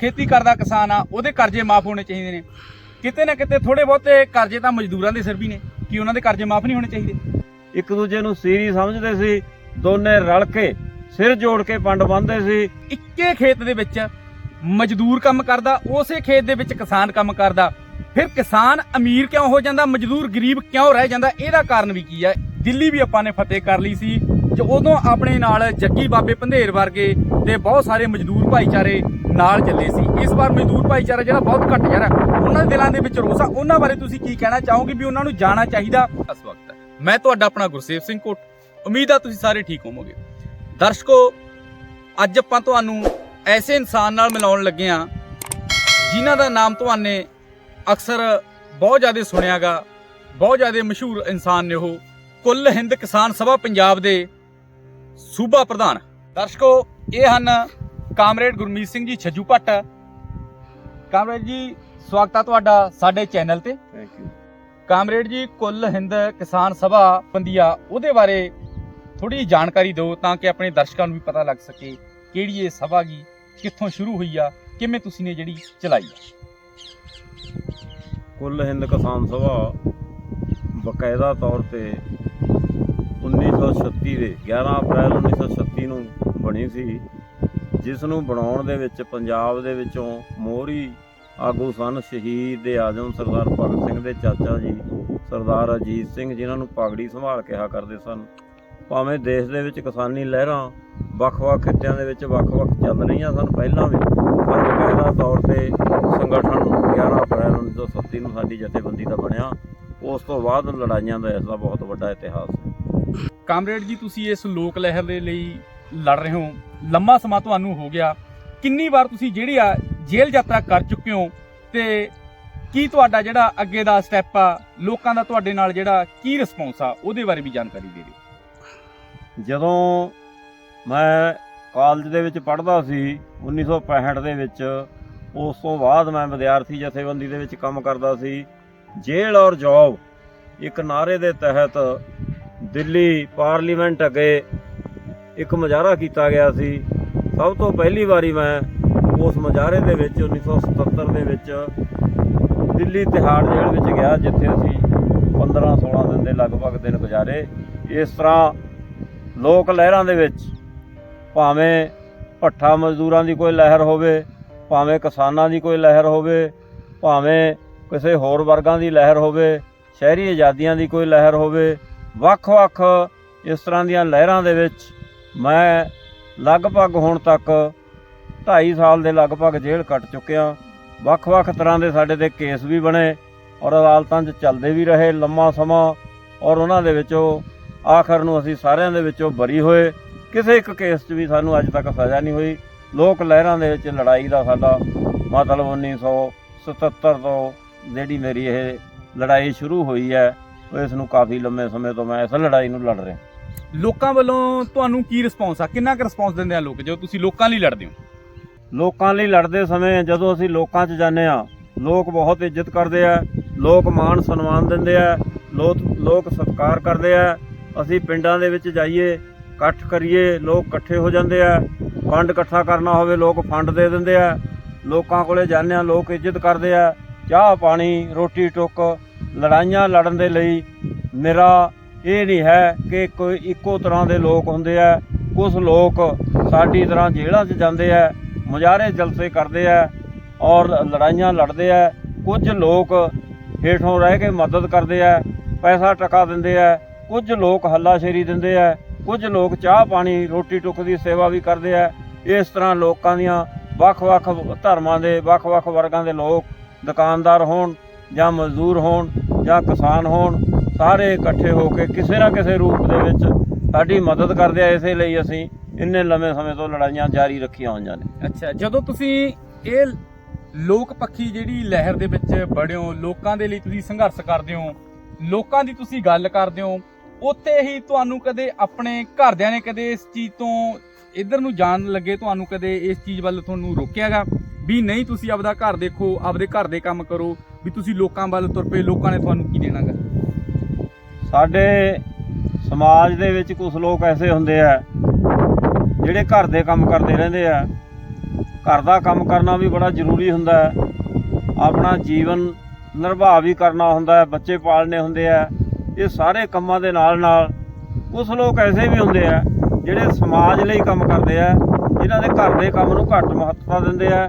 ਖੇਤੀ ਕਰਦਾ ਕਿਸਾਨ ਆ ਉਹਦੇ ਕਰਜ਼ੇ ਮਾਫ ਹੋਣੇ ਚਾਹੀਦੇ ਨੇ। ਕਿਤੇ ਨਾ ਕਿਤੇ ਥੋੜੇ ਬਹੁਤੇ ਕਰਜ਼ੇ ਤਾਂ ਮਜ਼ਦੂਰਾਂ ਦੇ ਸਿਰ ਵੀ ਨੇ ਕੀ ਉਹਨਾਂ ਦੇ ਕਰਜ਼ੇ ਮਾਫ ਨਹੀਂ ਹੋਣੇ ਚਾਹੀਦੇ। ਇੱਕ ਦੂਜੇ ਨੂੰ ਸੀਰੀ ਸਮਝਦੇ ਸੀ ਦੋਨੇ ਰਲ ਕੇ ਸਿਰ ਜੋੜ ਕੇ ਪੰਡ ਬੰਨਦੇ ਸੀ। ਇੱਕੇ ਖੇਤ ਦੇ ਵਿੱਚ ਮਜ਼ਦੂਰ ਕੰਮ ਕਰਦਾ ਉਸੇ ਖੇਤ ਦੇ ਵਿੱਚ ਕਿਸਾਨ ਕੰਮ ਕਰਦਾ। ਫਿਰ ਕਿਸਾਨ ਅਮੀਰ ਕਿਉਂ ਹੋ ਜਾਂਦਾ ਮਜ਼ਦੂਰ ਗਰੀਬ ਕਿਉਂ ਰਹਿ ਜਾਂਦਾ? ਇਹਦਾ ਕਾਰਨ ਵੀ ਕੀ ਹੈ ਦਿੱਲੀ ਵੀ ਆਪਾਂ ਨੇ ਫਤਿਹ ਕਰ ਲਈ ਸੀ ਜੋ ਉਦੋਂ ਆਪਣੇ ਨਾਲ ਜੱਗੀ ਬਾਬੇ ਪੰਧੇਰ ਵਰਗੇ ਤੇ ਬਹੁਤ ਸਾਰੇ ਮਜ਼ਦੂਰ ਭਾਈਚਾਰੇ ਨਾਲ ਚੱਲੇ ਸੀ। ਇਸ ਵਾਰ ਮਜ਼ਦੂਰ ਭਾਈਚਾਰਾ ਜਿਹੜਾ ਬਹੁਤ ਘੱਟ ਯਾਰ ਉਹਨਾਂ ਦੇ ਦਿਲਾਂ ਦੇ ਵਿੱਚ ਰੋਸ ਆ। ਉਹਨਾਂ ਬਾਰੇ ਤੁਸੀਂ ਕੀ ਕਹਿਣਾ ਚਾਹੋਗੇ ਵੀ ਉਹਨਾਂ ਨੂੰ ਜਾਣਾ ਚਾਹੀਦਾ? ਇਸ ਵਕਤ ਮੈਂ ਤੁਹਾਡਾ ਆਪਣਾ ਗੁਰਸੇਵ ਸਿੰਘ ਕੋਟ। ਉਮੀਦ ਆ ਤੁਸੀਂ ਸਾਰੇ ਠੀਕ ਹੋਵੋਗੇ। ਦਰਸ਼ਕੋ, ਅੱਜ ਆਪਾਂ ਤੁਹਾਨੂੰ ਐਸੇ ਇਨਸਾਨ ਨਾਲ ਮਿਲਾਉਣ ਲੱਗੇ ਆ ਜਿਨ੍ਹਾਂ ਦਾ ਨਾਮ ਤੁਹਾਨੂੰ ਅਕਸਰ ਬਹੁਤ ਜ਼ਿਆਦਾ ਸੁਣਿਆਗਾ, ਬਹੁਤ ਜ਼ਿਆਦਾ ਮਸ਼ਹੂਰ ਇਨਸਾਨ ਨੇ ਉਹ। ਕੁੱਲ ਹਿੰਦ ਕਿਸਾਨ ਸਭਾ ਪੰਜਾਬ ਦੇ ਸੂਬਾ ਪ੍ਰਧਾਨ। ਦਰਸ਼ਕੋ, ਇਹ ਹਨ ਕਾਮਰੇਡ ਗੁਰਮੀਤ ਸਿੰਘ ਜੀ ਛੱਜੂ ਭੱਟ। ਕਾਮਰੇਡ ਜੀ ਸਵਾਗਤ ਹੈ ਤੁਹਾਡਾ ਸਾਡੇ ਚੈਨਲ ਤੇ। ਥੈਂਕ ਯੂ ਕਾਮਰੇਡ ਜੀ ਕੁੱਲ ਹਿੰਦ ਕਿਸਾਨ ਸਭਾ ਬੰਦੀਆ ਉਹਦੇ ਬਾਰੇ ਥੋੜੀ ਜਾਣਕਾਰੀ ਦਿਓ ਤਾਂ ਕਿ ਆਪਣੇ ਦਰਸ਼ਕਾਂ ਨੂੰ ਵੀ ਪਤਾ ਲੱਗ ਸਕੇ ਕਿਹੜੀ ਇਹ ਸਭਾ ਗੀ ਕਿੱਥੋਂ ਸ਼ੁਰੂ ਹੋਈ ਆ ਕਿਵੇਂ ਤੁਸੀਂ ਨੇ ਜਿਹੜੀ ਚਲਾਈ ਆ? ਕੁੱਲ ਹਿੰਦ ਕਿਸਾਨ ਸਭਾ ਬਕਾਇਦਾ ਤੌਰ ਤੇ 1936 ਦੇ 11 ਅਪ੍ਰੈਲ 1936 ਨੂੰ ਬਣੀ ਸੀ। ਜਿਸ ਨੂੰ ਬਣਾਉਣ ਦੇ ਵਿੱਚ, ਪੰਜਾਬ ਦੇ ਵਿੱਚੋਂ ਮੋਹਰੀ ਆਗੂ ਸਨ ਸ਼ਹੀਦ ਦੇ ਆਜ਼ਮ ਸਰਦਾਰ ਭਗਤ ਸਿੰਘ ਦੇ ਚਾਚਾ ਜੀ, ਸਰਦਾਰ ਅਜੀਤ ਸਿੰਘ, ਜਿਨ੍ਹਾਂ ਨੂੰ ਪਗੜੀ ਸੰਭਾਲ ਕਿਹਾ ਕਰਦੇ ਸਨ। ਭਾਵੇਂ ਦੇਸ਼ ਦੇ ਵਿੱਚ ਕਿਸਾਨੀ ਲਹਿਰਾਂ ਵੱਖ-ਵੱਖ ਖਿੱਤਿਆਂ ਦੇ ਵਿੱਚ ਵੱਖ-ਵੱਖ ਚੱਲ ਰਹੀਆਂ ਸਨ ਪਹਿਲਾਂ ਵੀ, ਪਰ ਬਕਾਇਦਾ ਤੌਰ ਤੇ ਸੰਗਠਨ 11 ਅਪ੍ਰੈਲ 1937 ਨੂੰ ਸਾਡੀ ਜਥੇਬੰਦੀ ਦਾ ਬਣਿਆ। ਉਸ ਤੋਂ ਬਾਅਦ ਲੜਾਈਆਂ ਦਾ ਇਸ ਦਾ ਬਹੁਤ ਵੱਡਾ ਇਤਿਹਾਸ ਹੈ। ਕਾਮਰੇਡ ਜੀ, ਤੁਸੀਂ ਇਸ ਲੋਕ ਲਹਿਰ ਦੇ ਲਈ ਲੜ ਰਹੇ ਹੋ। ਲੰਮਾ ਸਮਾਂ ਤੁਹਾਨੂੰ ਹੋ ਗਿਆ। ਕਿੰਨੀ ਵਾਰ ਤੁਸੀਂ ਜਿਹੜੀ ਆ ਜੇਲ੍ਹ ਯਾਤਰਾ ਕਰ ਚੁੱਕੇ ਹੋ ਤੇ ਕੀ ਤੁਹਾਡਾ ਜਿਹੜਾ ਅੱਗੇ ਦਾ ਸਟੈਪ ਆ, ਲੋਕਾਂ ਦਾ ਤੁਹਾਡੇ ਨਾਲ ਜਿਹੜਾ ਕੀ ਰਿਸਪੌਂਸ ਆ, ਉਹਦੇ ਬਾਰੇ ਵੀ ਜਾਣਕਾਰੀ ਦੇ ਦਿਓ। ਜਦੋਂ ਮੈਂ ਕਾਲਜ ਦੇ ਵਿੱਚ ਪੜ੍ਹਦਾ ਸੀ 1965 ਦੇ ਵਿੱਚ, ਉਸ ਤੋਂ ਬਾਅਦ ਮੈਂ ਵਿਦਿਆਰਥੀ ਜਥੇਬੰਦੀ ਦੇ ਵਿੱਚ ਕੰਮ ਕਰਦਾ ਸੀ। ਜੇਲ੍ਹ ਔਰ ਜੌਬ ਇੱਕ ਨਾਰੇ ਦੇ ਤਹਿਤ ਦਿੱਲੀ ਪਾਰਲੀਮੈਂਟ ਅੱਗੇ ਇੱਕ ਮੁਜ਼ਾਹਰਾ ਕੀਤਾ ਗਿਆ ਸੀ। ਸਭ ਤੋਂ ਪਹਿਲੀ ਵਾਰੀ ਮੈਂ ਉਸ ਮੁਜ਼ਾਹਰੇ ਦੇ ਵਿੱਚ 1977 ਦੇ ਵਿੱਚ ਦਿੱਲੀ ਤਿਹਾੜ ਜੇਲ੍ਹ ਵਿੱਚ ਗਿਆ, ਜਿੱਥੇ ਅਸੀਂ 15 16 ਦਿਨ ਦੇ ਲਗਭਗ ਦਿਨ ਗੁਜ਼ਾਰੇ। ਇਸ ਤਰ੍ਹਾਂ ਲੋਕ ਲਹਿਰਾਂ ਦੇ ਵਿੱਚ ਭਾਵੇਂ ਭੱਠਾ ਮਜ਼ਦੂਰਾਂ ਦੀ ਕੋਈ ਲਹਿਰ ਹੋਵੇ, ਭਾਵੇਂ ਕਿਸਾਨਾਂ ਦੀ ਕੋਈ ਲਹਿਰ ਹੋਵੇ, ਭਾਵੇਂ ਕਿਸੇ ਹੋਰ ਵਰਗਾਂ ਦੀ ਲਹਿਰ ਹੋਵੇ, ਸ਼ਹਿਰੀ ਆਜ਼ਾਦੀਆਂ ਦੀ ਕੋਈ ਲਹਿਰ ਹੋਵੇ, ਵੱਖ-ਵੱਖ ਇਸ ਤਰ੍ਹਾਂ ਦੀਆਂ ਲਹਿਰਾਂ ਦੇ ਵਿੱਚ ਮੈਂ ਲਗਭਗ ਹੁਣ ਤੱਕ 2.5 ਸਾਲ ਦੇ ਲਗਭਗ ਜੇਲ੍ਹ ਕੱਟ ਚੁੱਕਿਆ। ਵੱਖ-ਵੱਖ ਤਰ੍ਹਾਂ ਦੇ ਸਾਡੇ ਤੇ ਕੇਸ ਵੀ ਬਣੇ ਔਰ ਅਦਾਲਤਾਂ 'ਚ ਚੱਲਦੇ ਵੀ ਰਹੇ ਲੰਮਾ ਸਮਾਂ ਔਰ ਉਹਨਾਂ ਦੇ ਵਿੱਚੋਂ ਆਖਰ ਨੂੰ ਅਸੀਂ ਸਾਰਿਆਂ ਦੇ ਵਿੱਚੋਂ ਬਰੀ ਹੋਏ। ਕਿਸੇ ਇੱਕ ਕੇਸ 'ਚ ਵੀ ਸਾਨੂੰ ਅੱਜ ਤੱਕ ਸਜ਼ਾ ਨਹੀਂ ਹੋਈ। ਲੋਕ ਲਹਿਰਾਂ ਦੇ ਵਿੱਚ ਲੜਾਈ ਦਾ ਸਾਡਾ ਮਤਲਬ 1977 ਤੋਂ ਜਿਹੜੀ ਮੇਰੀ ਇਹ ਲੜਾਈ ਸ਼ੁਰੂ ਹੋਈ ਹੈ ਇਸ ਨੂੰ ਕਾਫੀ ਲੰਮੇ ਸਮੇਂ ਤੋਂ ਮੈਂ ਇਸ ਲੜਾਈ ਨੂੰ ਲੜ ਰਿਹਾ। ਲੋਕਾਂ ਵੱਲੋਂ ਤੁਹਾਨੂੰ ਕੀ ਰਿਸਪੌਂਸ ਆ? ਕਿੰਨਾ ਕੁ ਰਿਸਪੌਂਸ ਦਿੰਦੇ ਆ ਲੋਕ, ਜਦੋਂ ਤੁਸੀਂ ਲੋਕਾਂ ਲਈ ਲੜਦੇ ਹੋ? ਲੋਕਾਂ ਲਈ ਲੜਦੇ ਸਮੇਂ ਜਦੋਂ ਅਸੀਂ ਲੋਕਾਂ 'ਚ ਜਾਂਦੇ ਆ ਲੋਕ ਬਹੁਤ ਇੱਜ਼ਤ ਕਰਦੇ ਆ, ਲੋਕ ਮਾਣ ਸਨਮਾਨ ਦਿੰਦੇ ਆ ਲੋਕ ਲੋਕ ਸਤਿਕਾਰ ਕਰਦੇ ਆ। ਅਸੀਂ ਪਿੰਡਾਂ ਦੇ ਵਿੱਚ ਜਾਈਏ, ਇਕੱਠ ਕਰੀਏ, ਲੋਕ ਇਕੱਠੇ ਹੋ ਜਾਂਦੇ ਆ। ਫੰਡ ਇਕੱਠਾ ਕਰਨਾ ਹੋਵੇ, ਲੋਕ ਫੰਡ ਦੇ ਦਿੰਦੇ ਆ। ਲੋਕਾਂ ਕੋਲੇ ਜਾਂਦੇ ਆ ਲੋਕ ਇੱਜ਼ਤ ਕਰਦੇ ਆ। ਚਾਹ, ਪਾਣੀ, ਰੋਟੀ, ਟੁੱਕ, ਲੜਾਈਆਂ ਲੜਨ ਦੇ ਲਈ ਮੇਰਾ ਇਹ ਨਹੀਂ ਹੈ ਕਿ ਕੋਈ ਇੱਕੋ ਤਰ੍ਹਾਂ ਦੇ ਲੋਕ ਹੁੰਦੇ ਆ। ਕੁਝ ਲੋਕ ਸਾਡੀ ਤਰ੍ਹਾਂ ਜੇਲ੍ਹਾਂ 'ਚ ਜਾਂਦੇ ਆ, ਮੁਜ਼ਾਹਰੇ ਜਲਸੇ ਕਰਦੇ ਆ ਔਰ ਲੜਾਈਆਂ ਲੜਦੇ ਆ। ਕੁਝ ਲੋਕ ਹੇਠੋਂ ਰਹਿ ਕੇ ਮਦਦ ਕਰਦੇ ਆ, ਪੈਸਾ ਟਕਾ ਦਿੰਦੇ ਆ। ਕੁਝ ਲੋਕ ਹੱਲਾਸ਼ੇਰੀ ਦਿੰਦੇ ਆ ਕੁਝ ਲੋਕ ਚਾਹ ਪਾਣੀ, ਰੋਟੀ ਟੁੱਕ ਦੀ ਸੇਵਾ ਵੀ ਕਰਦੇ ਆ। ਇਸ ਤਰ੍ਹਾਂ ਲੋਕਾਂ ਦੀਆਂ ਵੱਖ-ਵੱਖ ਧਰਮਾਂ ਦੇ ਵੱਖ-ਵੱਖ ਵਰਗਾਂ ਦੇ ਲੋਕ ਦੁਕਾਨਦਾਰ ਹੋਣ ਜਾਂ ਮਜ਼ਦੂਰ ਹੋਣ ਜਾਂ ਕਿਸਾਨ ਹੋਣ ਸਾਰੇ ਇਕੱਠੇ ਹੋ ਕੇ ਕਿਸੇ ਨਾ ਕਿਸੇ ਰੂਪ ਦੇ ਵਿੱਚ ਸਾਡੀ ਮਦਦ ਕਰਦੇ ਆ, ਇਸੇ ਲਈ ਅਸੀਂ ਇੰਨੇ ਲੰਮੇ ਸਮੇਂ ਤੋਂ ਲੜਾਈਆਂ ਜਾਰੀ ਰੱਖੀਆਂ ਹੋਈਆਂ ਨੇ। ਅੱਛਾ, ਜਦੋਂ ਤੁਸੀਂ ਇਹ ਲੋਕ ਪੱਖੀ ਜਿਹੜੀ ਲਹਿਰ ਦੇ ਵਿੱਚ ਬੜਿਓ ਲੋਕਾਂ ਦੇ ਲਈ ਤੁਸੀਂ ਸੰਘਰਸ਼ ਕਰਦੇ ਹੋ, ਲੋਕਾਂ ਦੀ ਤੁਸੀਂ ਗੱਲ ਕਰਦੇ ਹੋ, ਉੱਥੇ ਹੀ ਤੁਹਾਨੂੰ ਕਦੇ ਆਪਣੇ ਘਰਦਿਆਂ ਨੇ ਕਦੇ ਇਸ ਚੀਜ਼ ਤੋਂ ਇੱਧਰ ਨੂੰ ਜਾਣ ਲੱਗੇ, ਤੁਹਾਨੂੰ ਕਦੇ ਇਸ ਚੀਜ਼ ਵੱਲ ਤੁਹਾਨੂੰ ਰੋਕਿਆਗਾ ਵੀ ਨਹੀਂ ਤੁਸੀਂ ਆਪਦਾ ਘਰ ਦੇਖੋ, ਆਪਦੇ ਘਰ ਦੇ ਕੰਮ ਕਰੋ, ਵੀ ਤੁਸੀਂ ਲੋਕਾਂ ਵੱਲ ਤੁਰ ਪਏ, ਲੋਕਾਂ ਨੇ ਤੁਹਾਨੂੰ ਕੀ ਦੇਣਾਗਾ? ਸਾਡੇ ਸਮਾਜ ਦੇ ਵਿੱਚ ਕੁਝ ਲੋਕ ਐਸੇ ਹੁੰਦੇ ਆ, ਜਿਹੜੇ ਘਰ ਦੇ ਕੰਮ ਕਰਦੇ ਰਹਿੰਦੇ ਆ। ਘਰ ਦਾ ਕੰਮ ਕਰਨਾ ਵੀ ਬੜਾ ਜ਼ਰੂਰੀ ਹੁੰਦਾ ਹੈ। ਆਪਣਾ ਜੀਵਨ ਨਿਰਵਾਹ ਵੀ ਕਰਨਾ ਹੁੰਦਾ ਹੈ, ਬੱਚੇ ਪਾਲਣੇ ਹੁੰਦੇ ਆ। ਇਹ ਸਾਰੇ ਕੰਮਾਂ ਦੇ ਨਾਲ ਨਾਲ ਕੁਝ ਲੋਕ ਐਸੇ ਵੀ ਹੁੰਦੇ ਆ, ਜਿਹੜੇ ਸਮਾਜ ਲਈ ਕੰਮ ਕਰਦੇ ਆ, ਜਿਨ੍ਹਾਂ ਦੇ ਘਰ ਦੇ ਕੰਮ ਨੂੰ ਘੱਟ ਮਹੱਤਤਾ ਦਿੰਦੇ ਆ।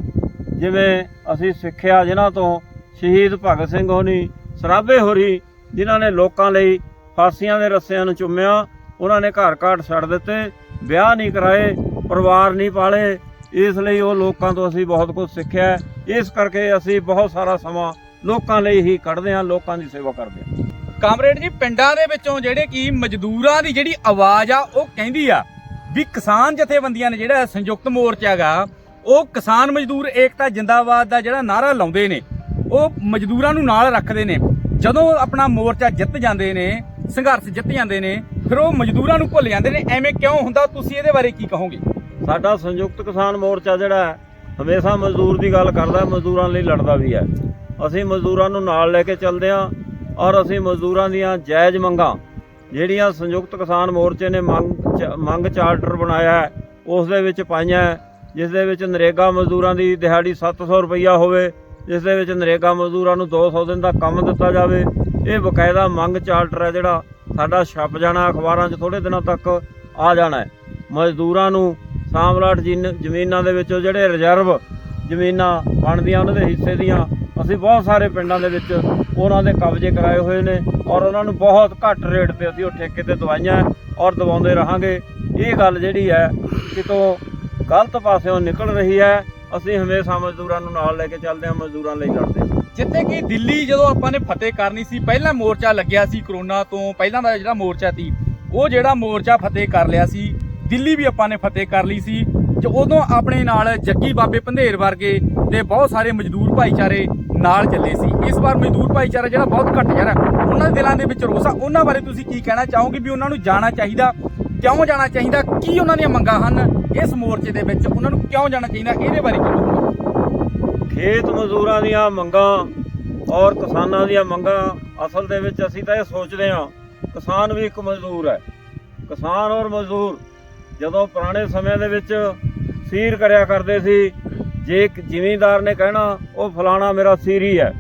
ਜਿਵੇਂ ਅਸੀਂ ਸਿੱਖਿਆ ਜਿਨ੍ਹਾਂ ਤੋਂ ਸ਼ਹੀਦ ਭਗਤ ਸਿੰਘ ਹੋਣੀ, ਸਰਾਭੇ ਹੋਰੀ, ਜਿਨ੍ਹਾਂ ਨੇ ਲੋਕਾਂ ਲਈ ਫਾਂਸੀਆਂ ਦੇ ਰੱਸਿਆਂ ਨੂੰ ਚੁੰਮਿਆ, ਉਹਨਾਂ ਨੇ ਘਰ ਘਾਟ ਛੱਡ ਦਿੱਤੇ, ਵਿਆਹ ਨਹੀਂ ਕਰਾਏ, ਪਰਿਵਾਰ ਨਹੀਂ ਪਾਲੇ। ਇਸ ਲਈ ਉਹ ਲੋਕਾਂ ਤੋਂ ਅਸੀਂ ਬਹੁਤ ਕੁਝ ਸਿੱਖਿਆ ਇਸ ਕਰਕੇ ਅਸੀਂ ਬਹੁਤ ਸਾਰਾ ਸਮਾਂ ਲੋਕਾਂ ਲਈ ਹੀ ਕੱਢਦੇ ਹਾਂ, ਲੋਕਾਂ ਦੀ ਸੇਵਾ ਕਰਦੇ ਹਾਂ। ਕਾਮਰੇਡ ਜੀ, ਪਿੰਡਾਂ ਦੇ ਵਿੱਚੋਂ ਜਿਹੜੇ ਕੀ ਮਜ਼ਦੂਰਾਂ ਦੀ ਜਿਹੜੀ ਆਵਾਜ਼ ਆ, ਉਹ ਕਹਿੰਦੀ ਆ ਵੀ ਕਿਸਾਨ ਜਥੇਬੰਦੀਆਂ ਨੇ ਜਿਹੜਾ ਸੰਯੁਕਤ ਮੋਰਚਾ ਹੈਗਾ, ਉਹ ਕਿਸਾਨ ਮਜ਼ਦੂਰ ਏਕਤਾ ਜਿੰਦਾਬਾਦ ਦਾ ਜਿਹੜਾ ਨਾਰਾ ਲਾਉਂਦੇ ਨੇ, ਉਹ ਮਜ਼ਦੂਰਾਂ ਨੂੰ ਨਾਲ ਰੱਖਦੇ ਨੇ। ਜਦੋਂ ਆਪਣਾ ਮੋਰਚਾ ਜਿੱਤ ਜਾਂਦੇ ਨੇ ਸੰਘਰਸ਼ ਜਿੱਤ ਜਾਂਦੇ ਨੇ, ਫਿਰ ਉਹ ਮਜ਼ਦੂਰਾਂ ਨੂੰ ਭੁੱਲ ਜਾਂਦੇ ਨੇ, ਐਵੇਂ ਕਿਉਂ ਹੁੰਦਾ, ਤੁਸੀਂ ਇਹਦੇ ਬਾਰੇ ਕੀ ਕਹੋਗੇ? ਸਾਡਾ ਸੰਯੁਕਤ ਕਿਸਾਨ ਮੋਰਚਾ ਜਿਹੜਾ ਹਮੇਸ਼ਾ ਮਜ਼ਦੂਰ ਦੀ ਗੱਲ ਕਰਦਾ, ਮਜ਼ਦੂਰਾਂ ਲਈ ਲੜਦਾ ਵੀ ਹੈ। ਅਸੀਂ ਮਜ਼ਦੂਰਾਂ ਨੂੰ ਨਾਲ ਲੈ ਕੇ ਚੱਲਦੇ ਹਾਂ ਔਰ ਅਸੀਂ ਮਜ਼ਦੂਰਾਂ ਦੀਆਂ ਜਾਇਜ਼ ਮੰਗਾਂ, ਜਿਹੜੀਆਂ ਸੰਯੁਕਤ ਕਿਸਾਨ ਮੋਰਚੇ ਨੇ ਮੰਗ ਮੰਗ ਚਾਰਟਰ ਬਣਾਇਆ ਹੈ, ਉਸ ਦੇ ਵਿੱਚ ਪਾਈਆਂ ਜਿਸ ਦੇ ਵਿੱਚ ਨਰੇਗਾ ਮਜ਼ਦੂਰਾਂ ਦੀ ਦਿਹਾੜੀ 700 ਰੁਪਈਆ ਹੋਵੇ, ਜਿਸ ਦੇ ਵਿੱਚ ਨਰੇਗਾ ਮਜ਼ਦੂਰਾਂ ਨੂੰ 200 ਦਿਨ ਦਾ ਕੰਮ ਦਿੱਤਾ ਜਾਵੇ ਇਹ ਬਕਾਇਦਾ ਮੰਗ ਚਾਰਟਰ ਹੈ ਜਿਹੜਾ ਸਾਡਾ ਛਪ ਜਾਣਾ, ਅਖਬਾਰਾਂ 'ਚ ਥੋੜੇ ਦਿਨਾਂ ਤੱਕ ਆ ਜਾਣਾ ਮਜ਼ਦੂਰਾਂ ਨੂੰ ਸਾਮਲਾਟ ਜੀਨ- ਜ਼ਮੀਨਾਂ ਦੇ ਵਿੱਚੋਂ ਜਿਹੜੇ ਰਿਜ਼ਰਵ ਜ਼ਮੀਨਾਂ ਬਣਦੀਆਂ, ਉਹਨਾਂ ਦੇ ਹਿੱਸੇ ਦੀਆਂ ਅਸੀਂ ਬਹੁਤ ਸਾਰੇ ਪਿੰਡਾਂ ਦੇ ਵਿੱਚ ਉਹਨਾਂ ਦੇ ਕਬਜ਼ੇ ਕਰਾਏ ਹੋਏ ਨੇ ਔਰ ਉਹਨਾਂ ਨੂੰ ਬਹੁਤ ਘੱਟ ਰੇਟ ਤੇ ਅਸੀਂ ਉਹ ਠੇਕੇ ਤੇ ਦਵਾਈਆਂ ਔਰ ਦਵਾਉਂਦੇ ਰਹਾਂਗੇ। ਇਹ ਗੱਲ ਜਿਹੜੀ ਹੈ, ਕਿਤੋਂ ਗਲਤ ਪਾਸਿਓਂ ਨਿਕਲ ਰਹੀ ਹੈ, ਅਸੀਂ ਹਮੇਸ਼ਾ ਮਜ਼ਦੂਰਾਂ ਨੂੰ ਨਾਲ ਲੈ ਕੇ ਚੱਲਦੇ ਹਾਂ, ਮਜ਼ਦੂਰਾਂ ਲਈ ਲੜਦੇ ਹਾਂ। ਜਿੱਥੇ ਕਿ ਦਿੱਲੀ ਜਦੋਂ ਆਪਾਂ ਨੇ ਫਤਿਹ ਕਰਨੀ ਸੀ, ਪਹਿਲਾ ਮੋਰਚਾ ਲੱਗਿਆ ਸੀ ਕਰੋਨਾ ਤੋਂ, ਪਹਿਲਾਂ ਦਾ ਜਿਹੜਾ ਮੋਰਚਾ ਸੀ, ਉਹ ਜਿਹੜਾ ਮੋਰਚਾ ਫਤਿਹ ਕਰ ਲਿਆ ਸੀ, ਦਿੱਲੀ ਵੀ ਆਪਾਂ ਨੇ ਫਤਿਹ ਕਰ ਲਈ ਸੀ, ਤੇ ਉਦੋਂ ਆਪਣੇ ਨਾਲ ਜੱਗੀ ਬਾਬੇ ਪੰਧੇਰ ਵਰਗੇ ਤੇ ਬਹੁਤ ਸਾਰੇ ਮਜ਼ਦੂਰ ਭਾਈਚਾਰੇ ਨਾਲ ਚੱਲੇ ਸੀ। ਇਸ ਵਾਰ ਮਜ਼ਦੂਰ ਭਾਈਚਾਰਾ ਜਿਹੜਾ ਬਹੁਤ ਘੱਟ ਜਾ ਰਿਹਾ, ਉਹਨਾਂ ਦੇ ਦਿਲਾਂ ਦੇ ਵਿੱਚ ਰੋਸ। ਆ ਉਹਨਾਂ ਬਾਰੇ ਤੁਸੀਂ ਕੀ ਕਹਿਣਾ ਚਾਹੋਗੇ ਵੀ ਉਹਨਾਂ ਨੂੰ ਜਾਣਾ ਚਾਹੀਦਾ, ਕਿਉਂ ਜਾਣਾ ਚਾਹੀਦਾ, ਕੀ ਉਹਨਾਂ ਦੀਆਂ ਮੰਗਾਂ ਹਨ ਇਸ ਮੋਰਚੇ ਦੇ ਵਿੱਚ? ਉਹਨਾਂ ਨੂੰ ਕਿਉਂ ਜਾਣਾ ਚਾਹੀਦਾ? ਇਹਦੇ ਬਾਰੇ ਕੀ ਖੇਤ ਮਜ਼ਦੂਰਾਂ ਦੀਆਂ ਮੰਗਾਂ ਔਰ ਕਿਸਾਨਾਂ ਦੀਆਂ ਮੰਗਾਂ, ਅਸਲ ਦੇ ਵਿੱਚ ਅਸੀਂ ਤਾਂ ਇਹ ਸੋਚਦੇ ਹਾਂ, ਕਿਸਾਨ ਵੀ ਇੱਕ ਮਜ਼ਦੂਰ ਹੈ। ਕਿਸਾਨ ਔਰ ਮਜ਼ਦੂਰ ਜਦੋਂ ਪੁਰਾਣੇ ਸਮਿਆਂ ਦੇ ਵਿੱਚ ਸੀਰ ਕਰਿਆ ਕਰਦੇ ਸੀ, ਜੇ ਇੱਕ ਜ਼ਿਮੀਂਦਾਰ ਨੇ ਕਹਿਣਾ, ਉਹ ਫਲਾਣਾ ਮੇਰਾ ਸੀਰੀ ਹੈ।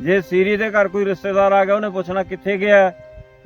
ਜੇ ਸੀਰੀ ਦੇ ਘਰ ਕੋਈ ਰਿਸ਼ਤੇਦਾਰ ਆ ਗਿਆ, ਉਹਨੇ ਪੁੱਛਣਾ ਕਿੱਥੇ ਗਿਆ?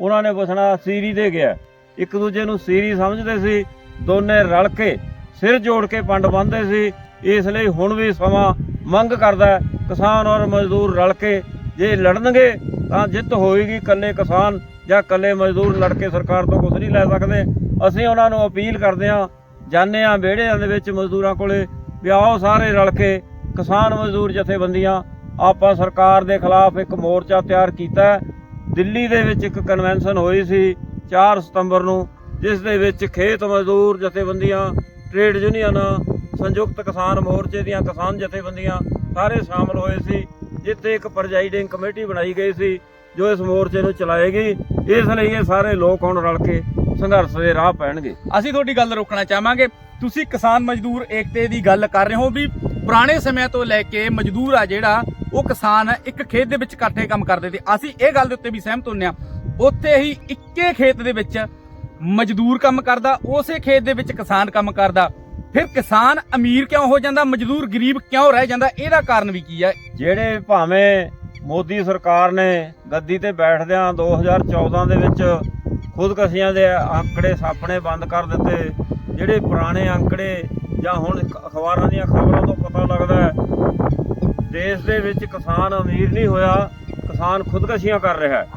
ਉਹਨਾਂ ਨੇ ਪੁੱਛਣਾ ਸੀਰੀ ਦੇ ਗਿਆ। ਇੱਕ ਦੂਜੇ ਨੂੰ ਸੀਰੀ ਸਮਝਦੇ ਸੀ, ਦੋਨੇ ਰਲ ਕੇ ਸਿਰ ਜੋੜ ਕੇ ਪੰਡ ਬੰਨਦੇ ਸੀ। ਇਸ ਲਈ ਹੁਣ ਵੀ ਸਮਾਂ ਮੰਗ ਕਰਦਾ ਕਿਸਾਨ ਔਰ ਮਜ਼ਦੂਰ ਰਲ ਕੇ ਜੇ ਲੜਨਗੇ ਤਾਂ ਜਿੱਤ ਹੋਏਗੀ ਇਕੱਲੇ ਕਿਸਾਨ ਜਾਂ ਇਕੱਲੇ ਮਜ਼ਦੂਰ ਲੜ ਕੇ ਸਰਕਾਰ ਤੋਂ ਕੁਝ ਨਹੀਂ ਲੈ ਸਕਦੇ। ਅਸੀਂ ਉਹਨਾਂ ਨੂੰ ਅਪੀਲ ਕਰਦੇ ਹਾਂ ਜਾਣੇ ਆ ਵਿਹੜਿਆਂ ਦੇ ਵਿੱਚ ਮਜ਼ਦੂਰਾਂ ਕੋਲੇ ਵੀ ਆਓ ਸਾਰੇ ਰਲ ਕੇ ਕਿਸਾਨ ਮਜ਼ਦੂਰ ਜਥੇਬੰਦੀਆਂ, ਆਪਾਂ ਸਰਕਾਰ ਦੇ ਖਿਲਾਫ ਇੱਕ ਮੋਰਚਾ ਤਿਆਰ ਕੀਤਾ ਦਿੱਲੀ ਦੇ ਵਿੱਚ ਇੱਕ ਕਨਵੈਨਸ਼ਨ ਹੋਈ ਸੀ 4 ਸਤੰਬਰ ਨੂੰ, ਜਿਸ ਦੇ ਵਿੱਚ ਖੇਤ ਮਜ਼ਦੂਰ ਜਥੇਬੰਦੀਆਂ ਟ੍ਰੇਡ ਯੂਨੀਅਨ ਸੰਯੁਕਤ ਕਿਸਾਨ ਮੋਰਚੇ ਦੀਆਂ ਕਿਸਾਨ ਜਥੇਬੰਦੀਆਂ ਸਾਰੇ ਸ਼ਾਮਲ ਹੋਏ ਸੀ, ਜਿੱਥੇ ਇੱਕ ਪ੍ਰੈਜ਼ਾਈਡਿੰਗ ਕਮੇਟੀ ਬਣਾਈ ਗਈ ਸੀ, ਜੋ ਇਸ ਮੋਰਚੇ ਨੂੰ ਚਲਾਏਗੀ। ਇਸ ਲਈ ਇਹ ਸਾਰੇ ਲੋਕ ਹੁਣ ਰਲ ਕੇ ਸੰਘਰਸ਼ ਦੇ ਰਾਹ ਪੈਣਗੇ। ਅਸੀਂ ਤੁਹਾਡੀ ਗੱਲ ਰੋਕਣਾ ਚਾਹਾਂਗੇ। ਤੁਸੀਂ ਕਿਸਾਨ ਮਜ਼ਦੂਰ ਏਕਤੇ ਦੀ ਗੱਲ ਕਰ ਰਹੇ ਹੋ ਵੀ ਪੁਰਾਣੇ ਸਮਿਆਂ ਤੋਂ ਲੈ ਕੇ ਮਜ਼ਦੂਰ ਆ ਜਿਹੜਾ, ਉਹ ਕਿਸਾਨ ਇੱਕ ਖੇਤ ਦੇ ਵਿੱਚ ਇਕੱਠੇ ਕੰਮ ਕਰਦੇ ਤੇ ਅਸੀਂ ਇਹ ਗੱਲ ਦੇ ਉੱਤੇ ਵੀ ਸਹਿਮਤ ਹੁੰਨੇ ਆ ਉੱਥੇ ਹੀ ਇੱਕੇ ਖੇਤ ਦੇ ਵਿੱਚ ਮਜ਼ਦੂਰ ਕੰਮ ਕਰਦਾ, ਉਸੇ ਖੇਤ ਦੇ ਵਿੱਚ ਕਿਸਾਨ ਕੰਮ ਕਰਦਾ। ਫਿਰ ਕਿਸਾਨ ਅਮੀਰ ਕਿਉਂ ਹੋ ਜਾਂਦਾ? ਮਜ਼ਦੂਰ ਗਰੀਬ ਕਿਉਂ ਰਹਿ ਜਾਂਦਾ? ਇਹਦਾ ਕਾਰਨ ਵੀ ਕੀ ਹੈ? ਜਿਹੜੇ ਭਾਵੇਂ ਮੋਦੀ ਸਰਕਾਰ ਨੇ ਗੱਦੀ ਤੇ ਬੈਠਦਿਆਂ 2014 ਦੇ ਵਿੱਚ ਖੁਦਕਸ਼ੀਆਂ ਦੇ ਅੰਕੜੇ ਸਾਪਣੇ ਬੰਦ ਕਰ ਦਿੱਤੇ, ਜਿਹੜੇ ਪੁਰਾਣੇ ਅੰਕੜੇ ਜਾਂ ਹੁਣ ਅਖਬਾਰਾਂ ਦੀਆਂ ਖਬਰਾਂ ਤੋਂ ਪਤਾ ਲੱਗਦਾ ਹੈ, ਦੇਸ਼ ਦੇ ਵਿੱਚ ਕਿਸਾਨ ਅਮੀਰ ਨਹੀਂ ਹੋਇਆ, ਕਿਸਾਨ ਖੁਦਕਸ਼ੀਆਂ ਕਰ ਰਿਹਾ ਹੈ।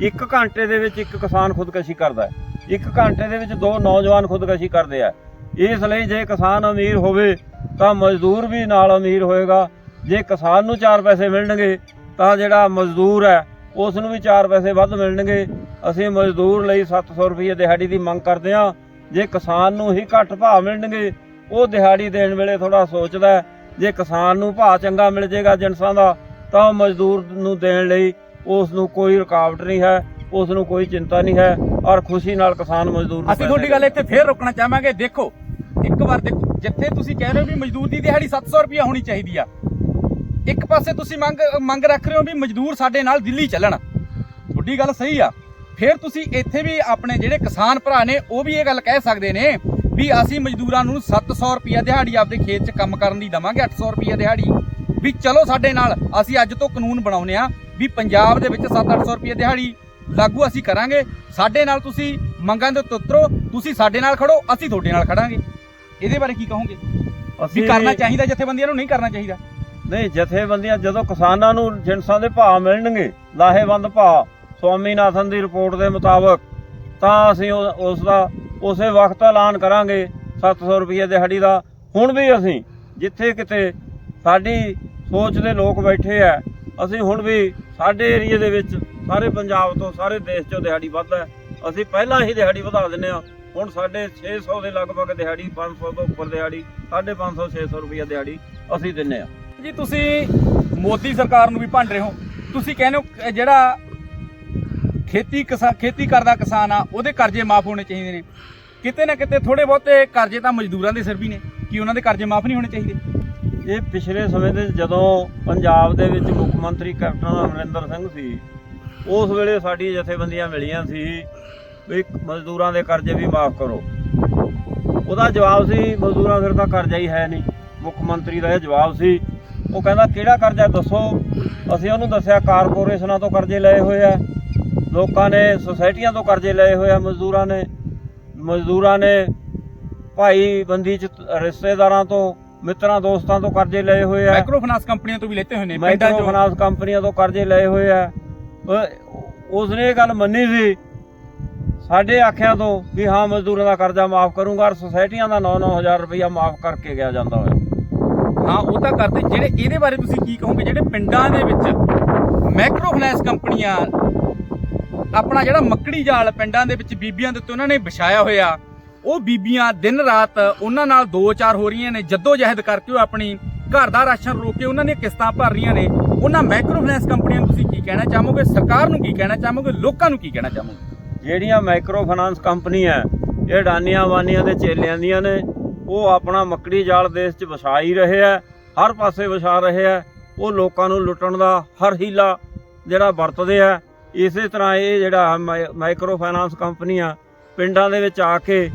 ਇੱਕ ਘੰਟੇ ਦੇ ਵਿੱਚ ਇੱਕ ਕਿਸਾਨ ਖੁਦਕਸ਼ੀ ਕਰਦਾ ਹੈ। ਇੱਕ ਘੰਟੇ ਦੇ ਵਿੱਚ ਦੋ ਨੌਜਵਾਨ ਖੁਦਕਸ਼ੀ ਕਰਦੇ ਆ। ਇਸ ਲਈ ਜੇ ਕਿਸਾਨ ਅਮੀਰ ਹੋਵੇ ਤਾਂ ਮਜ਼ਦੂਰ ਵੀ ਨਾਲ ਅਮੀਰ ਹੋਏਗਾ। ਜੇ ਕਿਸਾਨ ਨੂੰ 4 ਪੈਸੇ ਮਿਲਣਗੇ ਤਾਂ ਜਿਹੜਾ ਮਜ਼ਦੂਰ ਹੈ, ਉਸ ਨੂੰ ਵੀ 4 ਪੈਸੇ ਵੱਧ ਮਿਲਣਗੇ। ਅਸੀਂ ਮਜ਼ਦੂਰ ਲਈ 700 ਰੁਪਏ ਦਿਹਾੜੀ ਦੀ ਮੰਗ ਕਰਦੇ ਹਾਂ। ਜੇ ਕਿਸਾਨ ਨੂੰ ਹੀ ਘੱਟ ਭਾਅ ਮਿਲਣਗੇ, ਉਹ ਦਿਹਾੜੀ ਦੇਣ ਵੇਲੇ ਥੋੜਾ ਸੋਚਦਾ ਜੇ ਕਿਸਾਨ ਨੂੰ ਭਾਅ ਚੰਗਾ ਮਿਲ ਜੇਗਾ ਜਿਨਸਾਂ ਦਾ, ਤਾਂ ਉਹ ਮਜ਼ਦੂਰ ਨੂੰ ਦੇਣ ਲਈ ਉਸ ਨੂੰ ਕੋਈ ਰੁਕਾਵਟ ਨਹੀਂ ਹੈ। ਉਸ ਨੂੰ ਕੋਈ ਚਿੰਤਾ ਨਹੀਂ ਹੈ ਔਰ ਖੁਸ਼ੀ ਨਾਲ ਕਿਸਾਨ ਮਜ਼ਦੂਰ ਨੂੰ ਅਸੀਂ ਤੁਹਾਡੀ ਗੱਲ ਇੱਥੇ ਫੇਰ ਰੋਕਣਾ ਚਾਹਾਂਗੇ। ਦੇਖੋ ਇੱਕ ਵਾਰ ਦੇਖੋ ਜਿੱਥੇ ਤੁਸੀਂ ਕਹਿ ਰਹੇ ਹੋ ਵੀ ਮਜ਼ਦੂਰ ਦੀ ਦਿਹਾੜੀ 700 ਰੁਪਏ ਹੋਣੀ ਚਾਹੀਦੀ ਆ ਇੱਕ ਪਾਸੇ ਤੁਸੀਂ ਮੰਗ ਮੰਗ ਰੱਖ ਰਹੇ ਹੋ ਵੀ ਮਜ਼ਦੂਰ ਸਾਡੇ ਨਾਲ ਦਿੱਲੀ ਚੱਲਣ। ਤੁਹਾਡੀ ਗੱਲ ਸਹੀ ਆ। ਫਿਰ ਤੁਸੀਂ ਇੱਥੇ ਵੀ ਆਪਣੇ ਜਿਹੜੇ ਕਿਸਾਨ ਭਰਾ ਨੇ ਉਹ ਵੀ ਇਹ ਗੱਲ ਕਹਿ ਸਕਦੇ ਨੇ ਵੀ ਅਸੀਂ ਮਜ਼ਦੂਰਾਂ ਨੂੰ 700 ਰੁਪਏ ਦਿਹਾੜੀ ਆਪਦੇ ਖੇਤ 'ਚ ਕੰਮ ਕਰਨ ਦੀ ਦਵਾਂਗੇ 800 ਰੁਪਏ ਦਿਹਾੜੀ। ਵੀ ਚਲੋ ਸਾਡੇ ਨਾਲ ਅਸੀਂ ਅੱਜ ਤੋਂ ਕਾਨੂੰਨ ਬਣਾਉਨੇ ਆ ਵੀ ਪੰਜਾਬ ਦੇ ਵਿੱਚ 7-800 ਰੁਪਏ ਦਿਹਾੜੀ ਲਾਗੂ ਅਸੀਂ ਕਰਾਂਗੇ। ਸਾਡੇ ਨਾਲ ਤੁਸੀਂ ਮੰਗਾਂ ਦੇ ਉੱਤੇ ਉਤਰੋ ਤੁਸੀਂ ਸਾਡੇ ਨਾਲ ਖੜੋ ਅਸੀਂ ਤੁਹਾਡੇ ਨਾਲ ਖੜਾਂਗੇ। ਇਹਦੇ ਬਾਰੇ ਕੀ ਕਹੋਗੇ? ਵੀ ਅਸੀਂ ਕਰਨਾ ਚਾਹੀਦਾ ਜਥੇਬੰਦੀਆਂ ਨੂੰ ਨਹੀਂ ਕਰਨਾ ਚਾਹੀਦਾ। ਨਹੀਂ ਜਥੇਬੰਦੀਆਂ ਜਦੋਂ ਕਿਸਾਨਾਂ ਨੂੰ ਜਿਣਸਾਂ ਦੇ ਭਾਅ ਮਿਲਣਗੇ ਲਾਹੇਵੰਦ ਭਾਅ ਸਵਾਮੀਨਾਥਨ ਦੀ ਰਿਪੋਰਟ ਦੇ ਮੁਤਾਬਕ ਤਾਂ ਅਸੀਂ ਉਸ ਦਾ ਉਸੇ ਵਕਤ ਐਲਾਨ ਕਰਾਂਗੇ 700 ਰੁਪਏ ਦਿਹਾੜੀ ਦਾ। ਹੁਣ ਵੀ ਅਸੀਂ ਜਿੱਥੇ ਕਿਤੇ ਸਾਡੀ ਸੋਚ ਦੇ ਲੋਕ ਬੈਠੇ ਆ ਅਸੀਂ ਹੁਣ ਵੀ ਸਾਡੇ ਏਰੀਏ ਦੇ ਵਿੱਚ ਸਾਰੇ ਪੰਜਾਬ ਤੋਂ ਸਾਰੇ ਦੇਸ਼ 'ਚੋਂ ਦਿਹਾੜੀ ਵੱਧ ਹੈ। ਅਸੀਂ ਪਹਿਲਾਂ ਹੀ ਦਿਹਾੜੀ ਵਧਾ ਦਿੰਨੇ ਆ ਹੁਣ ਸਾਡੇ 600 ਦੇ ਲਗਭਗ ਦਿਹਾੜੀ 500 ਤੋਂ ਉੱਪਰ ਦਿਹਾੜੀ 550 600 ਰੁਪਏ ਦਿਹਾੜੀ ਅਸੀਂ ਦਿੰਨੇ ਆ ਜੀ ਤੁਸੀਂ ਮੋਦੀ ਸਰਕਾਰ ਨੂੰ ਵੀ ਭੰਡ ਰਹੇ ਹੋ। ਤੁਸੀਂ ਕਹਿੰਦੇ ਹੋ ਜਿਹੜਾ ਖੇਤੀ ਕਿਸਾ ਖੇਤੀ ਕਰਦਾ ਕਿਸਾਨ ਆ ਉਹਦੇ ਕਰਜ਼ੇ ਮਾਫ ਹੋਣੇ ਚਾਹੀਦੇ ਨੇ। ਕਿਤੇ ਨਾ ਕਿਤੇ ਥੋੜੇ ਬਹੁਤੇ ਕਰਜ਼ੇ ਤਾਂ ਮਜ਼ਦੂਰਾਂ ਦੇ ਸਿਰ ਵੀ ਨੇ ਕੀ ਉਹਨਾਂ ਦੇ ਕਰਜ਼ੇ ਮਾਫ ਨਹੀਂ ਹੋਣੇ ਚਾਹੀਦੇ। ਇਹ ਪਿਛਲੇ ਸਮੇਂ ਦੇ ਜਦੋਂ ਪੰਜਾਬ ਦੇ ਵਿੱਚ ਮੁੱਖ ਮੰਤਰੀ ਕੈਪਟਨ ਅਮਰਿੰਦਰ ਸਿੰਘ ਸੀ ਉਸ ਵੇਲੇ ਸਾਡੀ ਜਥੇਬੰਦੀਆਂ ਮਿਲੀਆਂ ਸੀ ਵੀ ਮਜ਼ਦੂਰਾਂ ਦੇ ਕਰਜ਼ੇ ਵੀ ਮਾਫ ਕਰੋ। ਉਹਦਾ ਜਵਾਬ ਸੀ ਮਜ਼ਦੂਰਾਂ ਸਿਰ ਤਾਂ ਕਰਜ਼ਾ ਹੀ ਹੈ ਨਹੀਂ। ਮੁੱਖ ਮੰਤਰੀ ਦਾ ਇਹ ਜਵਾਬ ਸੀ। ਉਹ ਕਹਿੰਦਾ ਕਿਹੜਾ ਕਰਜ਼ਾ ਦੱਸੋ। ਅਸੀਂ ਉਹਨੂੰ ਦੱਸਿਆ ਕਾਰਪੋਰੇਸ਼ਨਾਂ ਤੋਂ ਕਰਜ਼ੇ ਲਏ ਹੋਏ ਆ। ਲੋਕਾਂ ਨੇ ਸੁਸਾਇਟੀਆਂ ਤੋਂ ਕਰਜ਼ੇ ਲਏ ਹੋਏ ਆ ਮਜ਼ਦੂਰਾਂ ਨੇ। ਮਜ਼ਦੂਰਾਂ ਨੇ ਭਾਈ ਬੰਦੀ ਚ ਰਿਸ਼ਤੇਦਾਰਾਂ ਤੋਂ ਮਿੱਤਰਾਂ ਦੋਸਤਾਂ ਤੋਂ ਕਰਜ਼ੇ ਲਏ ਹੋਏ ਆ। ਮਾਈਕਰੋ ਫਾਈਨਾਂਸ ਕੰਪਨੀਆਂ ਤੋਂ ਵੀ ਲੈਤੇ ਹੋਏ ਨੇ ਮਾਈਕਰੋ ਫਾਈਨਾਂਸ ਕੰਪਨੀਆਂ ਤੋਂ ਕਰਜ਼ੇ ਲਏ ਹੋਏ ਆ। ਉਹ- ਉਸਨੇ ਇਹ ਗੱਲ ਮੰਨੀ ਸੀ। ਸਾਡੇ ਆਖਿਆਂ ਤੋਂ ਵੀ ਹਾਂ, ਮਜ਼ਦੂਰਾਂ ਦਾ ਕਰਜ਼ਾ ਮਾਫ ਕਰੂੰਗਾ ਔਰ ਸੁਸਾਇਟੀਆਂ ਦਾ 9-9000 ਰੁਪਇਆ ਮਾਫ ਕਰਕੇ ਗਿਆ ਜਾਂਦਾ ਹੋਇਆ। ਹਾਂ, ਉਹ ਤਾਂ ਕਰਦੇ। ਜਿਹੜੇ ਇਹਦੇ ਬਾਰੇ ਤੁਸੀਂ ਕੀ ਕਹੋਗੇ? ਜਿਹੜੇ ਪਿੰਡਾਂ ਦੇ ਵਿੱਚ ਮੈਕਰੋ ਫਾਈਨੈਂਸ ਕੰਪਨੀਆਂ, ਆਪਣਾ ਜਿਹੜਾ ਮੱਕੜੀ ਜਾਲ ਪਿੰਡਾਂ ਦੇ ਵਿੱਚ ਬੀਬੀਆਂ ਦੇ ਉੱਤੇ ਉਹਨਾਂ ਨੇ ਵਿਛਾਇਆ ਹੋਇਆ, ਉਹ ਬੀਬੀਆਂ ਦਿਨ ਰਾਤ ਉਹਨਾਂ ਨਾਲ ਦੋ ਚਾਰ ਹੋ ਰਹੀਆਂ ਨੇ ਜੱਦੋ ਜਹਿਦ ਕਰਕੇ ਉਹ ਆਪਣੀ ਘਰ ਦਾ ਰਾਸ਼ਨ ਰੋਕ ਕੇ ਉਹਨਾਂ ਨੇ ਕਿਸ਼ਤਾਂ ਭਰ ਰਹੀਆਂ ਨੇ। ਉਹਨਾਂ ਮਾਈਕਰੋ ਫਾਈਨੈਂਸ ਕੰਪਨੀਆਂ ਨੂੰ ਤੁਸੀਂ ਕੀ ਕਹਿਣਾ ਚਾਹੋਗੇ? ਸਰਕਾਰ ਨੂੰ ਕੀ ਕਹਿਣਾ ਚਾਹੋਗੇ? ਲੋਕਾਂ ਨੂੰ ਕੀ ਕਹਿਣਾ ਚਾਹੋਗੇ? ਜਿਹੜੀਆਂ ਮਾਈਕਰੋ ਫਾਈਨਾਂਸ ਕੰਪਨੀਆਂ ਇਹ ਡਾਨੀਆਂ ਵਾਨੀਆਂ ਦੇ ਚੇਲਿਆਂ ਦੀਆਂ ਨੇ, ਉਹ ਆਪਣਾ ਮੱਕੜੀ ਜਾਲ ਦੇਸ਼ 'ਚ ਵਸਾ ਹੀ ਰਹੇ ਆ ਹਰ ਪਾਸੇ ਵਸਾ ਰਹੇ ਆ ਉਹ ਲੋਕਾਂ ਨੂੰ ਲੁੱਟਣ ਦਾ ਹਰ ਹੀਲਾ ਜਿਹੜਾ ਵਰਤਦੇ ਆ ਇਸੇ ਤਰ੍ਹਾਂ ਇਹ ਜਿਹੜਾ ਮਾਈਕਰੋ ਫਾਈਨਾਂਸ ਕੰਪਨੀਆਂ ਪਿੰਡਾਂ ਦੇ ਵਿੱਚ ਆ ਕੇ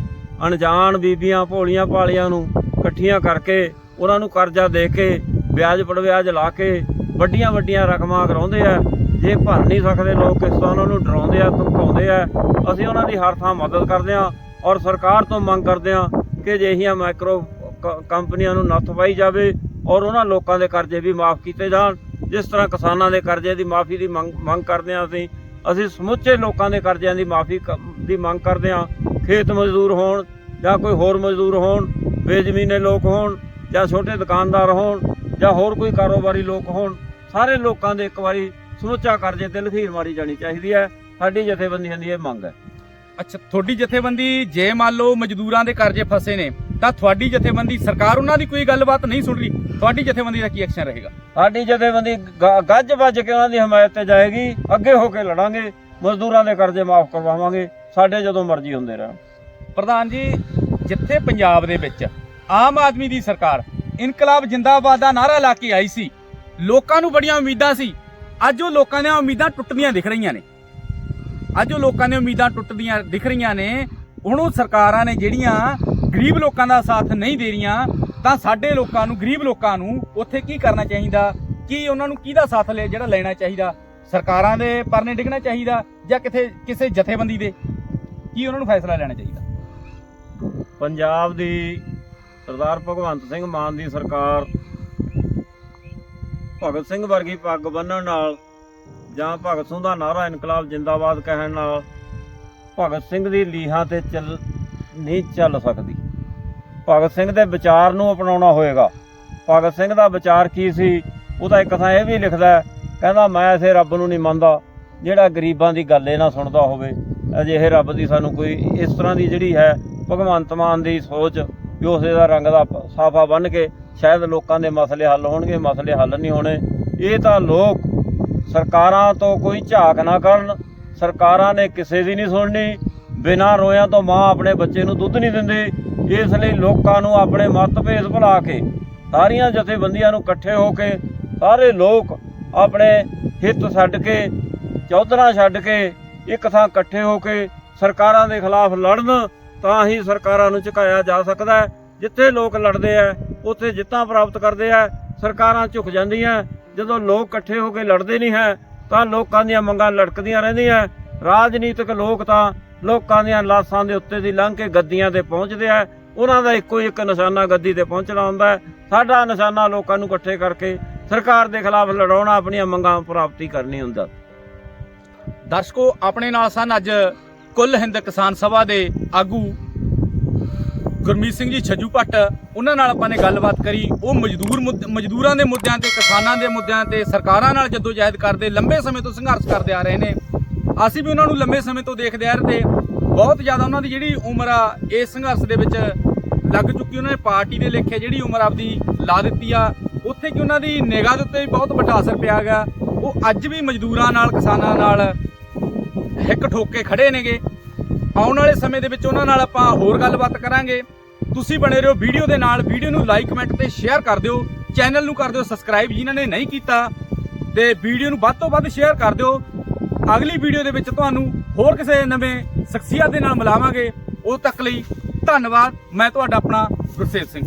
ਅਣਜਾਣ ਬੀਬੀਆਂ ਭੋਲੀਆਂ ਭਾਲੀਆਂ ਨੂੰ ਇਕੱਠੀਆਂ ਕਰਕੇ ਉਹਨਾਂ ਨੂੰ ਕਰਜ਼ਾ ਦੇ ਕੇ ਵਿਆਜ ਪੜਵਿਆਜ ਲਾ ਕੇ ਵੱਡੀਆਂ ਵੱਡੀਆਂ ਰਕਮਾਂ ਕਰਾਉਂਦੇ ਆ ਜੇ ਭਰ ਨਹੀਂ ਸਕਦੇ ਲੋਕ ਕਿਸਾਨ ਉਹਨੂੰ ਡਰਾਉਂਦੇ ਆ, ਧਮਕਾਉਂਦੇ ਆ, ਅਸੀਂ ਉਹਨਾਂ ਦੀ ਹਰ ਥਾਂ ਮਦਦ ਕਰਦੇ ਆ ਔਰ ਸਰਕਾਰ ਤੋਂ ਮੰਗ ਕਰਦੇ ਆ ਕਿ ਅਜਿਹੀਆਂ ਮਾਈਕਰੋ ਕ- ਕੰਪਨੀਆਂ ਨੂੰ ਨੱਥ ਪਾਈ ਜਾਵੇ ਔਰ ਉਹਨਾਂ ਲੋਕਾਂ ਦੇ ਕਰਜ਼ੇ ਵੀ ਮਾਫ ਕੀਤੇ ਜਾਣ। ਜਿਸ ਤਰ੍ਹਾਂ ਕਿਸਾਨਾਂ ਦੇ ਕਰਜ਼ੇ ਦੀ ਮਾਫੀ ਦੀ ਮੰਗ ਮੰਗ ਕਰਦੇ ਆ ਅਸੀਂ ਅਸੀਂ ਸਮੁੱਚੇ ਲੋਕਾਂ ਦੇ ਕਰਜ਼ਿਆਂ ਦੀ ਮਾਫੀ ਦੀ ਮੰਗ ਕਰਦੇ ਆ ਖੇਤ ਮਜ਼ਦੂਰ ਹੋਣ ਜਾਂ ਕੋਈ ਹੋਰ ਮਜ਼ਦੂਰ ਹੋਣ, ਬੇਜ਼ਮੀਨੇ ਲੋਕ ਹੋਣ ਜਾਂ ਛੋਟੇ ਦੁਕਾਨਦਾਰ ਹੋਣ ਜਾਂ ਹੋਰ ਕੋਈ ਕਾਰੋਬਾਰੀ ਲੋਕ ਹੋਣ, ਸਾਰੇ ਲੋਕਾਂ ਦੇ ਇੱਕ ਵਾਰੀ ਸਮੁੱਚਾ ਕਰਜ਼ੇ ਤੇ ਲਖੀਰ ਮਾਰੀ ਜਾਣੀ ਚਾਹੀਦੀ ਹੈ। ਸਾਡੀ ਜਥੇਬੰਦੀਆਂ ਦੀ ਇਹ ਮੰਗ ਹੈ। ਅੱਛਾ ਤੁਹਾਡੀ ਜਥੇਬੰਦੀ ਜੇ ਮੰਨ ਲਓ ਮਜ਼ਦੂਰਾਂ ਦੇ ਕਰਜ਼ੇ ਫਸੇ ਨੇ ਤਾਂ ਤੁਹਾਡੀ ਜਥੇਬੰਦੀ ਸਰਕਾਰ ਉਹਨਾਂ ਦੀ ਕੋਈ ਗੱਲਬਾਤ ਨਹੀਂ ਸੁਣ ਰਹੀ? ਤੁਹਾਡੀ ਜਥੇਬੰਦੀ ਦਾ ਕੀ ਐਕਸ਼ਨ ਰਹੇਗਾ? ਸਾਡੀ ਜਥੇਬੰਦੀ ਗੱਜ ਵੱਜ ਕੇ ਉਹਨਾਂ ਦੀ ਹਮਾਇਤ ਤੇ ਜਾਏਗੀ ਅੱਗੇ ਹੋ ਕੇ ਲੜਾਂਗੇ ਮਜ਼ਦੂਰਾਂ ਦੇ ਕਰਜ਼ੇ ਮਾਫ ਕਰਵਾਵਾਂਗੇ ਸਾਡੇ ਜਦੋਂ ਮਰਜ਼ੀ ਹੁੰਦੇ ਰਹਿਣ। ਪ੍ਰਧਾਨ ਜੀ ਜਿੱਥੇ ਪੰਜਾਬ ਦੇ ਵਿੱਚ ਆਮ ਆਦਮੀ ਦੀ ਸਰਕਾਰ ਇਨਕਲਾਬ ਜਿੰਦਾਬਾਦ ਦਾ ਨਾਰਾ ਲਾ ਕੇ ਆਈ ਸੀ ਲੋਕਾਂ ਨੂੰ ਬੜੀਆਂ ਉਮੀਦਾਂ ਸੀ ਅੱਜ ਉਹ ਲੋਕਾਂ ਦੀਆਂ ਉਮੀਦਾਂ ਟੁੱਟਦੀਆਂ ਦਿਖ ਰਹੀਆਂ ਨੇ। ਅੱਜ ਉਹ ਲੋਕਾਂ ਦੀਆਂ ਉਮੀਦਾਂ ਟੁੱਟਦੀਆਂ ਦਿਖ ਰਹੀਆਂ ਨੇ। ਹੁਣ ਉਹ ਸਰਕਾਰਾਂ ਨੇ ਜਿਹੜੀਆਂ ਗਰੀਬ ਲੋਕਾਂ ਦਾ ਸਾਥ ਨਹੀਂ ਦੇ ਰਹੀਆਂ, ਤਾਂ ਸਾਡੇ ਲੋਕਾਂ ਨੂੰ, ਗਰੀਬ ਲੋਕਾਂ ਨੂੰ ਉੱਥੇ ਕੀ ਕਰਨਾ ਚਾਹੀਦਾ? ਕੀ ਉਹਨਾਂ ਨੂੰ ਕਿਹਦਾ ਸਾਥ ਲੈ, ਜਿਹੜਾ ਲੈਣਾ ਚਾਹੀਦਾ? ਸਰਕਾਰਾਂ ਦੇ ਪਰਨੇ ਡਿੱਗਣਾ ਚਾਹੀਦਾ ਜਾਂ ਕਿਥੇ, ਕਿਸੇ ਜਥੇਬੰਦੀ ਦੇ? ਕੀ ਉਹਨਾਂ ਨੂੰ ਫੈਸਲਾ ਲੈਣਾ ਚਾਹੀਦਾ? ਪੰਜਾਬ ਦੀ ਸਰਦਾਰ ਭਗਵੰਤ ਸਿੰਘ ਮਾਨ ਦੀ ਸਰਕਾਰ ਭਗਤ ਸਿੰਘ ਵਰਗੀ ਪੱਗ ਬੰਨਣ ਨਾਲ ਜਾਂ ਭਗਤ ਸਿੰਘ ਦਾ ਨਾਰਾ ਇਨਕਲਾਬ ਜਿੰਦਾਬਾਦ ਕਹਿਣ ਨਾਲ ਭਗਤ ਸਿੰਘ ਦੀ ਲੀਹਾਂ ਤੇ ਚੱਲ ਨਹੀਂ ਚੱਲ ਸਕਦੀ। ਭਗਤ ਸਿੰਘ ਦੇ ਵਿਚਾਰ ਨੂੰ ਅਪਣਾਉਣਾ ਹੋਏਗਾ। ਭਗਤ ਸਿੰਘ ਦਾ ਵਿਚਾਰ ਕੀ ਸੀ? ਉਹਦਾ ਇੱਕ ਥਾਂ ਇਹ ਵੀ ਲਿਖਦਾ ਕਹਿੰਦਾ ਮੈਂ ਇਸੇ ਰੱਬ ਨੂੰ ਨਹੀਂ ਮੰਨਦਾ, ਜਿਹੜਾ ਗਰੀਬਾਂ ਦੀ ਗੱਲ ਇਹ ਨਾ ਸੁਣਦਾ ਹੋਵੇ। ਅਜਿਹੇ ਰੱਬ ਦੀ ਸਾਨੂੰ ਕੋਈ ਇਸ ਤਰ੍ਹਾਂ ਦੀ ਜਿਹੜੀ ਹੈ ਭਗਵੰਤ ਮਾਨ ਦੀ ਸੋਚ ਵੀ ਉਸੇ ਦਾ ਰੰਗ ਦਾ ਸਾਫਾ ਬੰਨ ਕੇ ਸ਼ਾਇਦ ਲੋਕਾਂ ਦੇ ਮਸਲੇ ਹੱਲ ਹੋਣਗੇ, ਮਸਲੇ ਹੱਲ ਨਹੀਂ ਹੋਣੇ। ਇਹ ਤਾਂ ਲੋਕ ਸਰਕਾਰਾਂ ਤੋਂ ਕੋਈ ਝਾਕ ਨਾ ਕਰਨ। ਸਰਕਾਰਾਂ ਨੇ ਕਿਸੇ ਦੀ ਨਹੀਂ ਸੁਣਨੀ। ਬਿਨਾਂ ਰੋਇਆਂ ਤੋਂ ਮਾਂ ਆਪਣੇ ਬੱਚੇ ਨੂੰ ਦੁੱਧ ਨਹੀਂ ਦਿੰਦੀ। ਇਸ ਲਈ ਲੋਕਾਂ ਨੂੰ ਆਪਣੇ ਮਤਭੇਦ ਭੁਲਾ ਕੇ, ਸਾਰੀਆਂ ਜਥੇਬੰਦੀਆਂ ਨੂੰ ਇਕੱਠੇ ਹੋ ਕੇ, ਸਾਰੇ ਲੋਕ ਆਪਣੇ ਹਿੱਤ ਛੱਡ ਕੇ, ਚੌਧਰਾ ਛੱਡ ਕੇ, ਇੱਕ ਥਾਂ ਇਕੱਠੇ ਹੋ ਕੇ ਸਰਕਾਰਾਂ ਦੇ ਖਿਲਾਫ ਲੜਨ, ਤਾਂ ਹੀ ਸਰਕਾਰਾਂ ਨੂੰ ਝੁਕਾਇਆ ਜਾ ਸਕਦਾ ਜਿੱਥੇ ਲੋਕ ਲੜਦੇ ਆ ਉੱਥੇ ਜਿੱਤਾਂ ਪ੍ਰਾਪਤ ਕਰਦੇ ਆ, ਸਰਕਾਰਾਂ ਝੁਕ ਜਾਂਦੀਆਂ, ਜਦੋਂ ਲੋਕ ਇਕੱਠੇ ਹੋ ਕੇ ਲੜਦੇ ਨਹੀਂ ਹੈ, ਤਾਂ ਲੋਕਾਂ ਦੀਆਂ ਮੰਗਾਂ ਲਟਕਦੀਆਂ ਰਹਿੰਦੀਆਂ। ਰਾਜਨੀਤਿਕ ਲੋਕ ਤਾਂ ਲੋਕਾਂ ਦੀਆਂ ਲਾਸ਼ਾਂ ਦੇ ਉੱਤੇ ਦੀ ਲੰਘ ਕੇ ਗੱਦੀਆਂ ਤੇ ਪਹੁੰਚਦੇ ਆ। ਉਹਨਾਂ ਦਾ ਇੱਕੋ ਇੱਕ ਨਿਸ਼ਾਨਾ ਗੱਦੀ ਤੇ ਪਹੁੰਚਣਾ ਹੁੰਦਾ ਹੈ। ਸਾਡਾ ਨਿਸ਼ਾਨਾ ਲੋਕਾਂ ਨੂੰ ਇਕੱਠੇ ਕਰਕੇ ਸਰਕਾਰ ਦੇ ਖਿਲਾਫ ਲੜਾਉਣਾ, ਆਪਣੀਆਂ ਮੰਗਾਂ ਪ੍ਰਾਪਤੀ ਕਰਨੀ ਹੁੰਦਾ। ਦਰਸ਼ਕੋ, ਆਪਣੇ ਨਾਲ ਸਨ ਅੱਜ ਕੁੱਲ ਹਿੰਦ ਕਿਸਾਨ ਸਭਾ ਦੇ ਆਗੂ ਗੁਰਮੀਤ ਸਿੰਘ ਜੀ, ਛੱਜੂ ਭੱਟ, ਉਹਨਾਂ ਨਾਲ ਆਪਾਂ ਨੇ ਗੱਲਬਾਤ ਕਰੀ। ਉਹ ਮਜ਼ਦੂਰ ਮੁੱਦ- ਮਜ਼ਦੂਰਾਂ ਦੇ ਮੁੱਦਿਆਂ ਤੇ, ਕਿਸਾਨਾਂ ਦੇ ਮੁੱਦਿਆਂ ਤੇ, ਸਰਕਾਰਾਂ ਨਾਲ ਜਦੋਜਹਿਦ ਕਰਦੇ, ਲੰਬੇ ਸਮੇਂ ਤੋਂ ਸੰਘਰਸ਼ ਕਰਦੇ ਆ ਰਹੇ ਨੇ। ਅਸੀਂ ਵੀ ਉਹਨਾਂ ਨੂੰ ਲੰਬੇ ਸਮੇਂ ਤੋਂ ਦੇਖਦੇ ਆ ਰਹੇ ਤੇ ਬਹੁਤ ਜ਼ਿਆਦਾ ਉਹਨਾਂ ਦੀ ਜਿਹੜੀ ਉਮਰ ਆ ਇਸ ਸੰਘਰਸ਼ ਦੇ ਵਿੱਚ ਲੱਗ ਚੁੱਕੀ ਉਹਨਾਂ ਨੇ ਪਾਰਟੀ ਦੇ ਲੇਖੇ ਜਿਹੜੀ ਉਮਰ ਆਪਦੀ ਲਾ ਦਿੱਤੀ ਆ। ਉੱਥੇ ਕਿ ਉਹਨਾਂ ਦੀ ਨਿਗਾਹ ਦੇ ਉੱਤੇ ਵੀ ਬਹੁਤ ਵੱਡਾ ਅਸਰ ਪਿਆ ਗਿਆ ਉਹ ਅੱਜ ਵੀ ਮਜ਼ਦੂਰਾਂ ਨਾਲ, ਕਿਸਾਨਾਂ ਨਾਲ ਹਿੱਕ ਠੋਕ ਕੇ ਖੜੇ ਨੇਗੇ। ਆਉਣ ਵਾਲੇ ਸਮੇਂ ਦੇ ਵਿੱਚ ਉਹਨਾਂ ਨਾਲ ਆਪਾਂ ਹੋਰ ਗੱਲਬਾਤ ਕਰਾਂਗੇ। ਤੁਸੀਂ ਬਣੇ ਰਹੋ ਵੀਡੀਓ ਦੇ ਨਾਲ। ਵੀਡੀਓ ਨੂੰ ਲਾਈਕ ਕਮੈਂਟ ਤੇ ਸ਼ੇਅਰ ਕਰ ਦਿਓ। ਚੈਨਲ ਨੂੰ ਕਰ ਦਿਓ ਸਬਸਕ੍ਰਾਈਬ ਜਿਨ੍ਹਾਂ ਨੇ ਨਹੀਂ ਕੀਤਾ। ਤੇ ਵੀਡੀਓ ਨੂੰ ਵੱਧ ਤੋਂ ਵੱਧ ਸ਼ੇਅਰ ਕਰ ਦਿਓ। ਅਗਲੀ ਵੀਡੀਓ ਦੇ ਵਿੱਚ ਤੁਹਾਨੂੰ ਹੋਰ ਕਿਸੇ ਨਵੇਂ ਸ਼ਖਸੀਅਤ ਦੇ ਨਾਲ ਮਿਲਾਵਾਂਗੇ। ਉਦੋਂ ਤੱਕ ਲਈ ਧੰਨਵਾਦ। ਮੈਂ ਤੁਹਾਡਾ ਆਪਣਾ ਗੁਰਸੇਵ ਸਿੰਘ।